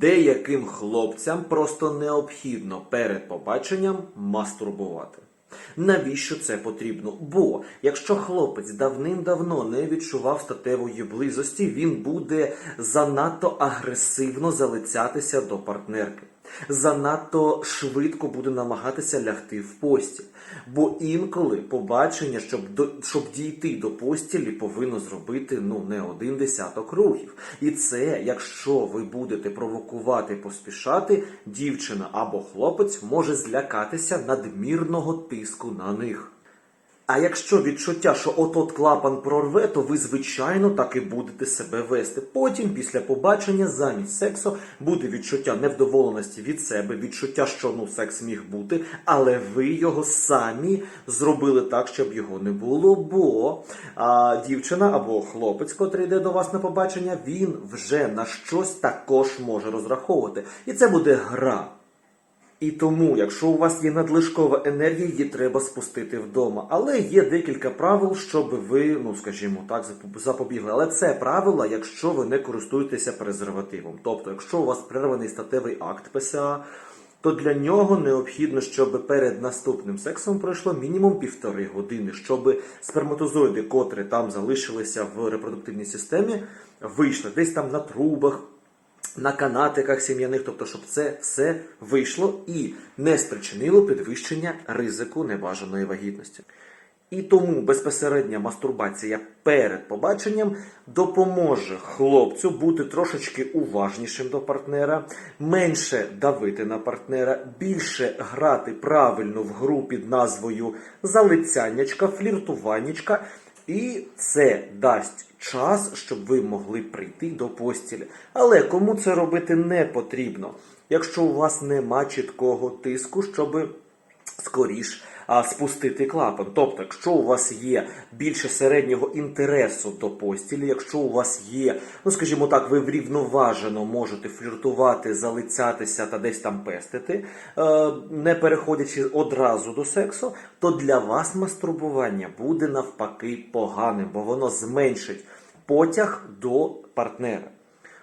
Деяким хлопцям просто необхідно перед побаченням мастурбувати. Навіщо це потрібно? Бо якщо хлопець давним-давно не відчував статевої близості, він буде занадто агресивно залицятися до партнерки. Занадто швидко буде намагатися лягти в постіль. Бо інколи побачення, щоб до щоб дійти до постілі, повинно зробити ну не один десяток рухів. І це, якщо ви будете провокувати, поспішати, дівчина або хлопець може злякатися надмірного тиску на них. А якщо відчуття, що от-от клапан прорве, то ви, звичайно, так і будете себе вести. Потім, після побачення, замість сексу буде відчуття невдоволеності від себе, відчуття, що ну секс міг бути, але ви його самі зробили так, щоб його не було. Бо а, дівчина або хлопець, котрий йде до вас на побачення, він вже на щось також може розраховувати. І це буде гра. І тому, якщо у вас є надлишкова енергія, її треба спустити вдома. Але є декілька правил, щоб ви, ну скажімо так, запобігли. Але це правила, якщо ви не користуєтеся презервативом. Тобто, якщо у вас перерваний статевий акт ПСА, то для нього необхідно, щоб перед наступним сексом пройшло мінімум півтори години, щоб сперматозоїди, котрі там залишилися в репродуктивній системі, вийшли десь там на трубах на канатиках сім'яних, тобто, щоб це все вийшло і не спричинило підвищення ризику небажаної вагітності. І тому безпосередня мастурбація перед побаченням допоможе хлопцю бути трошечки уважнішим до партнера, менше давити на партнера, більше грати правильно в гру під назвою залицяннячка, фліртуваннячка, і це дасть час, щоб ви могли прийти до постілі. Але кому це робити не потрібно, якщо у вас нема чіткого тиску, щоб скоріш а, спустити клапан. Тобто, якщо у вас є більше середнього інтересу до постілі, якщо у вас є, ну скажімо так, ви врівноважено можете фліртувати, залицятися та десь там пестити, е, не переходячи одразу до сексу, то для вас мастурбування буде навпаки поганим, бо воно зменшить потяг до партнера.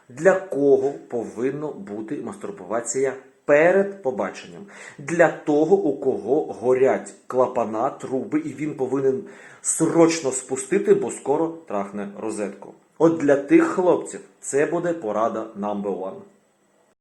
Для кого повинна бути мастурбація перед побаченням? Для того, у кого горять клапана, труби, і він повинен срочно спустити, бо скоро трахне розетку. От для тих хлопців це буде порада number one.